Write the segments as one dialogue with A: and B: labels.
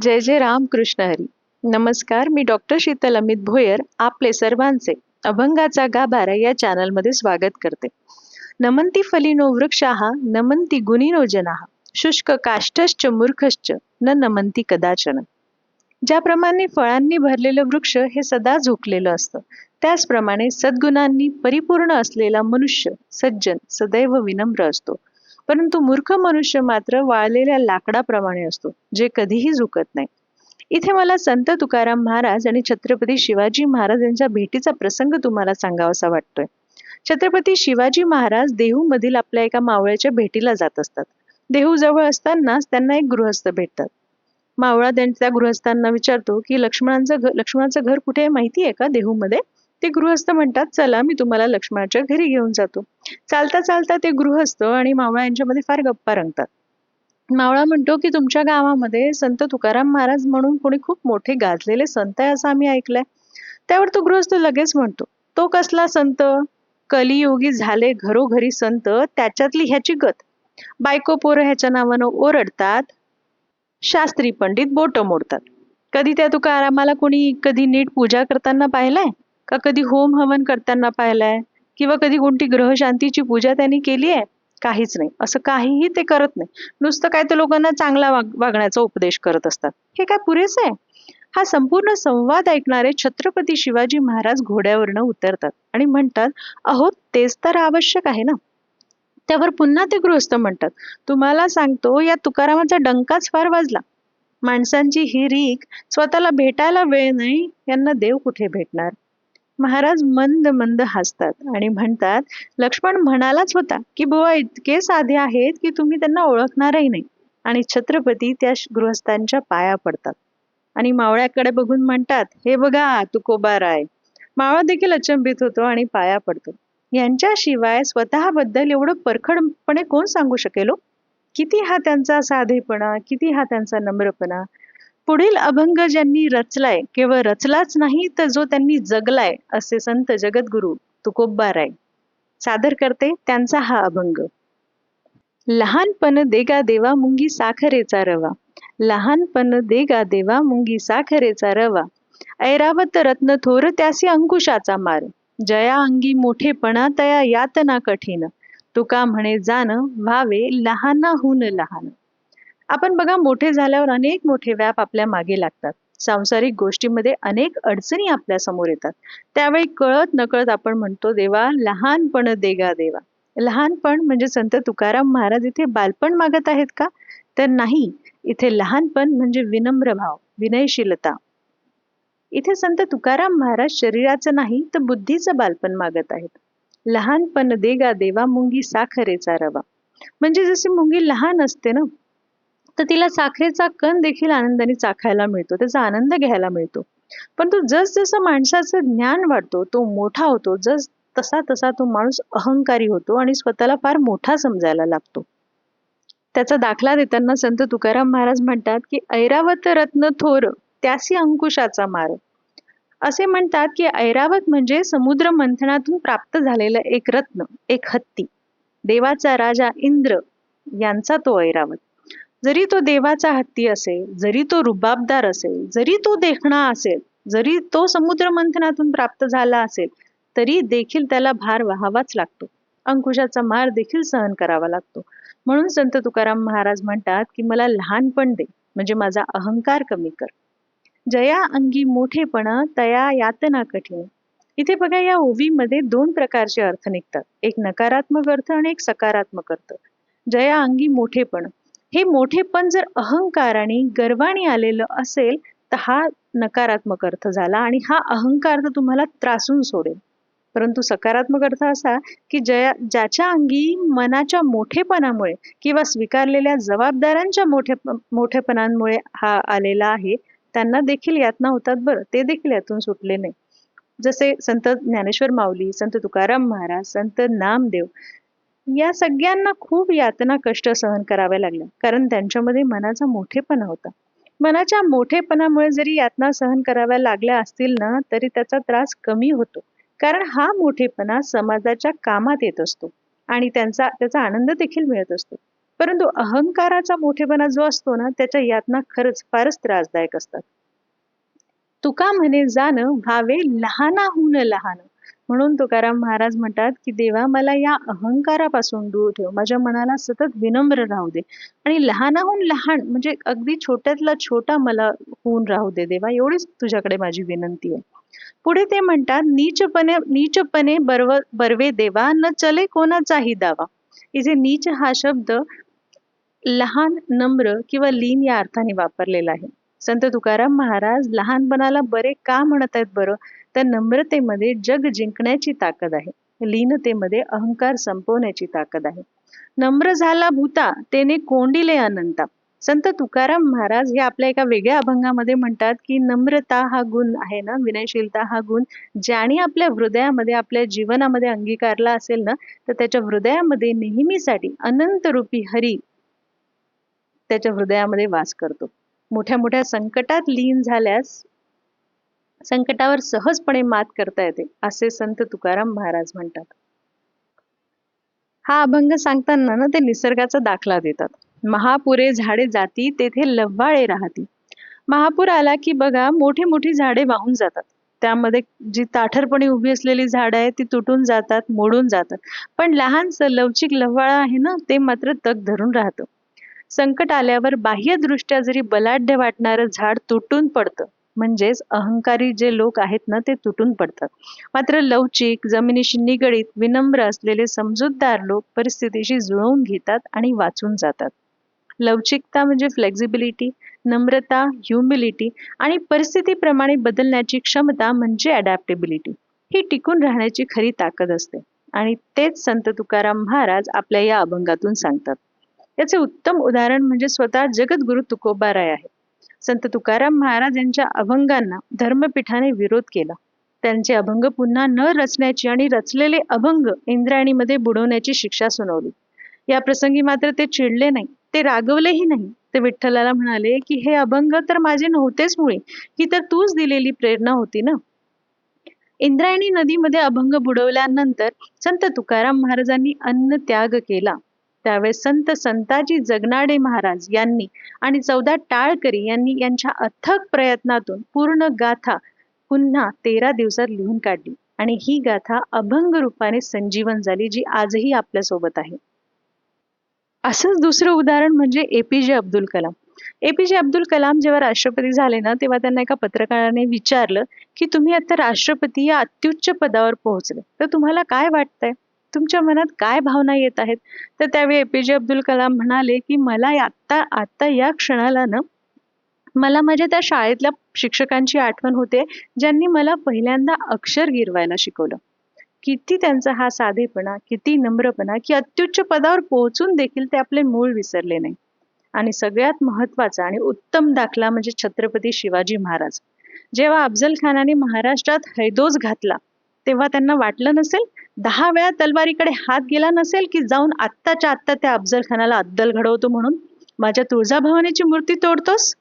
A: जय जय राम कृष्ण हरी. नमस्कार मी डॉक्टर शीतल अमित भोयर आपले सर्वांचे अभंगाचा गाभारा या चॅनलमध्ये स्वागत करते. नमंती फलिनो वृक्षाहा नमंती गुणिनो जनाहा शुष्क काष्ठश्च मूर्खश्च न नमंती कदाचन. ज्याप्रमाणे फळांनी भरलेलं वृक्ष हे सदा झोकलेलं असतं. त्याचप्रमाणे सद्गुणांनी परिपूर्ण असलेला मनुष्य सज्जन सदैव विनम्र असतो. परंतु मूर्ख मनुष्य मात्र वाळलेल्या लाकडाप्रमाणे असतो जे कधीही झुकत नाही. इथे मला संत तुकाराम महाराज आणि छत्रपती शिवाजी महाराज यांच्या भेटीचा प्रसंग तुम्हाला सांगावासा वाटतोय. छत्रपती शिवाजी महाराज देहूमधील आपल्या एका मावळ्याच्या भेटीला जात असतात. देहू जवळ असतानाच त्यांना एक गृहस्थ भेटतात. मावळा त्या गृहस्थांना विचारतो की लक्ष्मणांचं घर लक्ष्मणाचं घर कुठे आहे माहिती आहे का देहूमध्ये? ते गृहस्थ म्हणतात चला मी तुम्हाला लक्ष्मणाच्या घरी घेऊन जातो. चालता चालता ते गृहस्थ आणि मावळा यांच्यामध्ये फार गप्पा रंगतात. मावळा म्हणतो की तुमच्या गावामध्ये संत तुकाराम महाराज म्हणून कोणी खूप मोठे गाजलेले संत आहे असं आम्ही ऐकलंय. त्यावर तो गृहस्थ लगेच म्हणतो तो कसला संत? कलियोगी झाले घरोघरी संत त्याच्यातली ह्याची गत. बायको पोरं ह्याच्या नावानं ओरडतात शास्त्री पंडित बोट मोडतात. कधी त्या तुकारामाला कोणी कधी नीट पूजा करताना पाहिलंय? का कधी होम हवन करताना पाहिलाय? किंवा कधी कोणती ग्रहशांतीची पूजा त्यांनी केली आहे? काहीच नाही. असं काहीही ते करत नाही. नुसतं काय तर लोकांना चांगला वाग वागण्याचा उपदेश करत असतात. हे काय पुरेसं आहे? हा संपूर्ण संवाद ऐकणारे छत्रपती शिवाजी महाराज घोड्यावरनं उतरतात आणि म्हणतात अहो तेच तर आवश्यक आहे ना. त्यावर पुन्हा ते गृहस्थ म्हणतात तुम्हाला सांगतो या तुकारामाचा डंकाच फार वाजला. माणसांची ही रीक स्वतःला भेटायला वेळ नाही यांना देव कुठे भेटणार? महाराज मंद मंद हसतात आणि म्हणतात लक्ष्मण म्हणालाच होता की बुवा इतके साधे आहेत की तुम्ही त्यांना ओळखणारही नाही. आणि छत्रपती त्या गृहस्थांच्या पाया पडतात. आणि मावळ्याकडे बघून म्हणतात हे बघा तुकोबा राय मावळा देखील अचंबित होतो आणि पाया पडतो. यांच्याशिवाय स्वतःबद्दल एवढं परखडपणे कोण सांगू शकेल हो? किती हा त्यांचा साधेपणा किती हा त्यांचा नम्रपणा पुढील अभंग ज्यांनी रचलाय केवळ रचलाच नाही तर जो त्यांनी जगलाय असे संत जगद्गुरु तुकोब्बा राय सादर करते त्यांचा हा अभंग. लहानपण देगा देवा मुंगी साखरेचा रवा. लहानपण देगा देवा मुंगी साखरेचा रवा. ऐरावत रत्न थोर त्यासी अंकुशाचा मार. जया अंगी मोठेपणा तया यातना कठीण. तुका म्हणे जाण व्हावे लहानाहून लहान. आपण बघा मोठे झाल्यावर अनेक मोठे व्याप आपल्या मागे लागतात. सांसारिक गोष्टीमध्ये अनेक अडचणी आपल्यासमोर येतात. त्यावेळी कळत नकळत आपण म्हणतो देवा लहानपण देगा देवा. लहानपण म्हणजे संत तुकाराम महाराज इथे बालपण मागत आहेत का? तर नाही. इथे लहानपण म्हणजे विनम्र भाव विनयशीलता. इथे संत तुकाराम महाराज शरीराचं नाही तर बुद्धीचं बालपण मागत आहेत. लहानपण देगा देवा मुंगी साखरेचा रवा. म्हणजे जशी मुंगी लहान असते ना तर तिला साखरेचा कण देखील आनंदाने चाखायला मिळतो त्याचा आनंद घ्यायला मिळतो. पण तो जस माणसाचं ज्ञान वाढतो तो मोठा होतो जस तसा तसा तो माणूस अहंकारी होतो आणि स्वतःला फार मोठा समजायला लागतो. त्याचा दाखला देताना संत तुकाराम महाराज म्हणतात की ऐरावत रत्न थोर त्यासी अंकुशाचा मार. असे म्हणतात की ऐरावत म्हणजे समुद्र मंथनातून प्राप्त झालेलं एक रत्न एक हत्ती. देवाचा राजा इंद्र यांचा तो ऐरावत. जरी तो देवाचा हत्ती असेल जरी तो रुबाबदार असेल जरी तो देखणा असेल जरी तो समुद्र मंथनातून प्राप्त झाला असेल तरी देखील त्याला भार व्हावाच लागतो. अंकुशाचा मार देखील सहन करावा लागतो. म्हणून संत तुकाराम महाराज म्हणतात की मला लहानपण दे म्हणजे माझा अहंकार कमी कर. जया अंगी मोठेपणा तया यातना कठीण. इथे बघा या ओवीमध्ये दोन प्रकारचे अर्थ निघतात. एक नकारात्मक अर्थ आणि एक सकारात्मक अर्थ. जया अंगी मोठेपण. हे मोठेपण जर अहंकाराने गर्वाने आलेलं असेल तर हा नकारात्मक अर्थ झाला आणि हा अहंकार तर तुम्हाला त्रासून सोडेल. परंतु सकारात्मक अर्थ असा की ज्या ज्याच्या अंगी मनाच्या मोठेपणामुळे किंवा स्वीकारलेल्या जबाबदाऱ्यांच्या मोठे मोठेपणांमुळे हा आलेला आहे त्यांना देखील यातना होतात बरं. ते देखील यातून सुटले नाही. जसे संत ज्ञानेश्वर माऊली संत तुकाराम महाराज संत नामदेव या सगळ्यांना खूप यातना कष्ट सहन कराव्या लागल्या कारण त्यांच्यामध्ये मनाचा मोठेपणा होता. मनाच्या मोठेपणामुळे जरी यातना सहन कराव्या लागल्या असतील ना तरी त्याचा त्रास कमी होतो. कारण हा मोठेपणा समाजाच्या कामात येत असतो. आणि त्यांचा त्याचा आनंद देखील मिळत असतो. परंतु अहंकाराचा मोठेपणा जो असतो ना त्याच्या यातना खरंच फारच त्रासदायक असतात. तुका म्हणे जाण व्हावे लहानाहून लहान. म्हणून तुकाराम महाराज म्हणतात की देवा मला या अहंकारापासून दूर ठेव. माझ्या मनाला सतत विनम्र राहू दे. आणि लहानाहून लहान म्हणजे अगदी छोट्यातला छोटा मला होऊन राहू दे. देवा एवढीच तुझ्याकडे माझी विनंती आहे. पुढे ते म्हणतात नीचपणे नीचपणे बर्व बर्वे देवा न चले कोणाचाही दावा. इथे नीच हा शब्द लहान नम्र किंवा लीन या अर्थाने वापरलेला आहे. संत तुकाराम महाराज लहानपणाला बरे का म्हणत आहेत बरं? तर नम्रतेमध्ये जग जिंकण्याची ताकद आहे. लीनतेमध्ये अहंकार संपवण्याची ताकद आहे. नम्र झाला भूता तेने कोंडिले अनंता. संत तुकाराम महाराज हे आपल्या एका वेगळ्या अभंगामध्ये म्हणतात की नम्रता हा गुण आहे ना? विनयशीलता हा गुण. ज्याने आपल्या हृदयामध्ये आपल्या जीवनामध्ये अंगीकारला असेल ना तर त्याच्या हृदयामध्ये नेहमीसाठी अनंत रूपी हरी त्याच्या हृदयामध्ये वास करतो. मोठ्या मोठ्या संकटात लीन झाल्यास संकटावर सहजपणे मात करता येते असे संत तुकाराम महाराज म्हणतात. हा अभंग सांगताना ना ते निसर्गाचा दाखला देतात. महापुरे झाडे जाती तेथे लव्वाळे राहती. महापूर आला की बघा मोठी मोठी झाडे वाहून जातात. त्यामध्ये जी ताठरपणे उभी असलेली झाडं आहेत ती तुटून जातात मोडून जातात. पण लहानसं लवचिक लव्हाळा आहे ना ते मात्र तग धरून राहतं. संकट आल्यावर बाह्यदृष्ट्या जरी बलाढ्य वाटणारं झाड तुटून पडतं म्हणजेच अहंकारी जे लोक आहेत ना ते तुटून पडतात. मात्र लवचिक जमिनीशी निगडीत विनम्र असलेले समजूतदार लोक परिस्थितीशी जुळवून घेतात आणि वाचून जातात. लवचिकता म्हणजे फ्लेक्झिबिलिटी नम्रता ह्युमिलिटी आणि परिस्थितीप्रमाणे बदलण्याची क्षमता म्हणजे अडॅप्टेबिलिटी ही टिकून राहण्याची खरी ताकद असते आणि तेच संत तुकाराम महाराज आपल्या या अभंगातून सांगतात. याचे उत्तम उदाहरण म्हणजे स्वतः जगद्गुरु तुकोबाराय आहे संत तुकाराम महाराज यांच्या अभंगांना धर्मपीठाने विरोध केला. त्यांचे अभंग पुन्हा न रचण्याची आणि रचलेले अभंग इंद्रायणीमध्ये बुडवण्याची शिक्षा सुनावली. या प्रसंगी मात्र ते चिडले नाही ते रागवलेही नाही. ते विठ्ठलाला म्हणाले की हे अभंग तर माझे नव्हतेच मुळे ही तर तूच दिलेली प्रेरणा होती ना? इंद्रायणी नदीमध्ये अभंग बुडवल्यानंतर संत तुकाराम महाराजांनी अन्न त्याग केला. त्यावेळेस संत संताजी जगनाडे महाराज यांनी आणि चौदा टाळकरी यांनी यांच्या अथक प्रयत्नातून पूर्ण गाथा पुन्हा तेरा दिवसात लिहून काढली. आणि ही गाथा अभंग रूपाने संजीवन झाली जी आजही आपल्यासोबत आहे. असंच दुसरं उदाहरण म्हणजे एपीजे अब्दुल कलाम. एपीजे अब्दुल कलाम जेव्हा राष्ट्रपती झाले ना तेव्हा त्यांना एका पत्रकाराने विचारलं की तुम्ही आता राष्ट्रपती या अत्युच्च पदावर पोहोचले. तर तुम्हाला काय वाटतंय? तुमच्या मनात काय भावना येत आहेत? तर त्यावेळी एपीजे अब्दुल कलाम म्हणाले की मला आत्ता आत्ता या क्षणाला ना मला माझ्या त्या शाळेतल्या शिक्षकांची आठवण होते ज्यांनी मला पहिल्यांदा अक्षर गिरवायला शिकवलं. किती त्यांचा हा साधेपणा किती नम्रपणा की अत्युच्च पदावर पोहोचून देखील ते आपले मूळ विसरले नाही. आणि सगळ्यात महत्त्वाचा आणि उत्तम दाखला म्हणजे छत्रपती शिवाजी महाराज. जेव्हा अफजल खानाने महाराष्ट्रात हैदोस घातला तेव्हा त्यांना वाटलं नसेल दहा वेळा तलवारीकडे हात गेला नसेल की जाऊन आत्ताच्या आत्ता त्या अफजल खानाला अद्दल घडवतो म्हणून? माझ्या तुळजाभवानीची मूर्ती तोडतोस?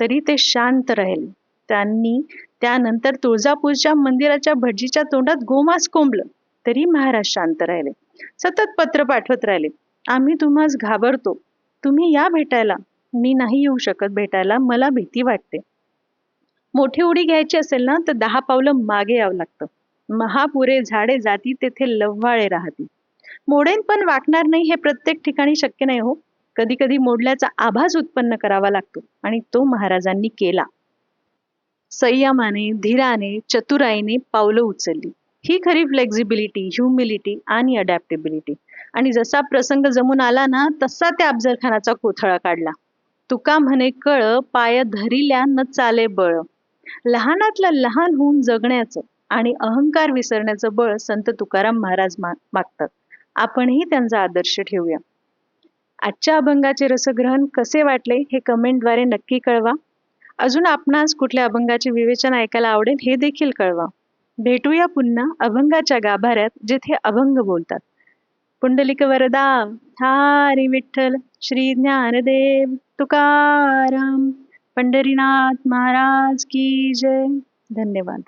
A: तरी ते शांत राहील. त्यांनी त्यानंतर तुळजापूरच्या मंदिराच्या भटजीच्या तोंडात गोमास कोंबलं. तरी महाराज शांत राहिले. सतत पत्र पाठवत राहिले. आम्ही तुम्हास घाबरतो. तुम्ही या भेटायला. मी नाही येऊ शकत भेटायला. मला भीती वाटते. मोठी उडी घ्यायची असेल ना तर दहा पावलं मागे यावं लागतं. महापुरे झाडे जाती तेथे लव्वाळे राहती. मोडेन पण वाकणार नाही हे प्रत्येक ठिकाणी शक्य नाही हो. कधी कधी मोडल्याचा आभास उत्पन्न करावा लागतो आणि तो महाराजांनी केला. संयमाने धीराने चतुराईने पावलं उचलली. ही खरी फ्लेक्झिबिलिटी ह्युमिलिटी आणि अडॅप्टेबिलिटी आणि जसा प्रसंग जमून आला ना तसा त्या अफजलखानाचा कोथळा काढला. तुका म्हणे कळ पाय धरिल्या न चाले बळ. लहानातलं लहान होऊन जगण्याचं. आणि अहंकार विसरण्याचं बळ संत तुकाराम महाराज मा मागतात. आपणही त्यांचा आदर्श ठेवूया. आजच्या अभंगाचे रसग्रहण कसे वाटले हे कमेंटद्वारे नक्की कळवा. अजून आपणास कुठल्या अभंगाचे विवेचन ऐकायला आवडेल हे देखील कळवा. भेटूया पुन्हा अभंगाच्या गाभाऱ्यात जिथे अभंग बोलतात. पुंडलिक वरदा हारी विठ्ठल श्री ज्ञानदेव तुकाराम पंढरीनाथ महाराज की जय. धन्यवाद.